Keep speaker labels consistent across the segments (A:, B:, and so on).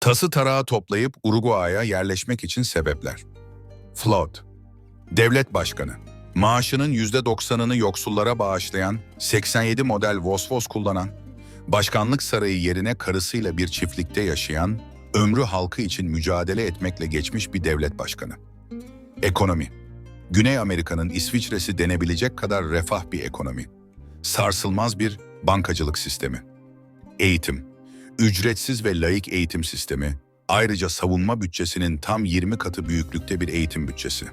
A: Tası tarağı toplayıp Uruguay'a yerleşmek için sebepler. Flood, devlet başkanı, maaşının %90'ını yoksullara bağışlayan, 87 model Vosvos kullanan, başkanlık sarayı yerine karısıyla bir çiftlikte yaşayan, ömrü halkı için mücadele etmekle geçmiş bir devlet başkanı. Ekonomi, Güney Amerika'nın İsviçre'si denebilecek kadar refah bir ekonomi. Sarsılmaz bir bankacılık sistemi. Eğitim, ücretsiz ve laik eğitim sistemi, ayrıca savunma bütçesinin tam 20 katı büyüklükte bir eğitim bütçesi.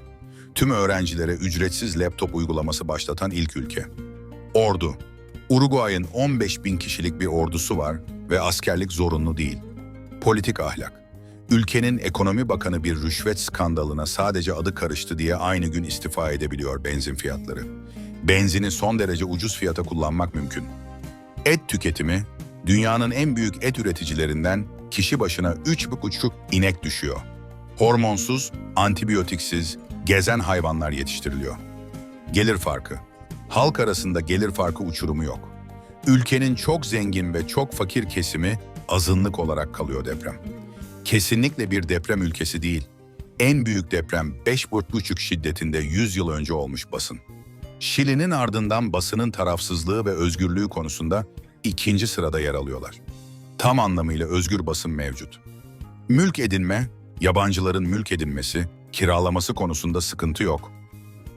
A: Tüm öğrencilere ücretsiz laptop uygulaması başlatan ilk ülke. Ordu, Uruguay'ın 15 bin kişilik bir ordusu var ve askerlik zorunlu değil. Politik ahlak, ülkenin ekonomi bakanı bir rüşvet skandalına sadece adı karıştı diye aynı gün istifa edebiliyor benzin fiyatları. Benzini son derece ucuz fiyata kullanmak mümkün. Et tüketimi, dünyanın en büyük et üreticilerinden kişi başına 3,5 inek düşüyor. Hormonsuz, antibiyotiksiz, gezen hayvanlar yetiştiriliyor. Gelir farkı. Halk arasında gelir farkı uçurumu yok. Ülkenin çok zengin ve çok fakir kesimi azınlık olarak kalıyor deprem. Kesinlikle bir deprem ülkesi değil. En büyük deprem 5,5 şiddetinde 100 yıl önce olmuş basın. Şili'nin ardından basının tarafsızlığı ve özgürlüğü konusunda ikinci sırada yer alıyorlar. Tam anlamıyla özgür basın mevcut. Mülk edinme, yabancıların mülk edinmesi, kiralaması konusunda sıkıntı yok.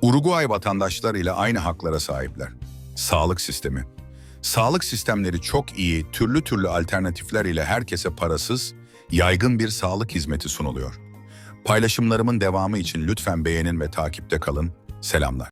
A: Uruguay vatandaşlar ile aynı haklara sahipler. Sağlık sistemi. Sağlık sistemleri çok iyi, türlü türlü alternatifler ile herkese parasız, yaygın bir sağlık hizmeti sunuluyor. Paylaşımlarımın devamı için lütfen beğenin ve takipte kalın. Selamlar.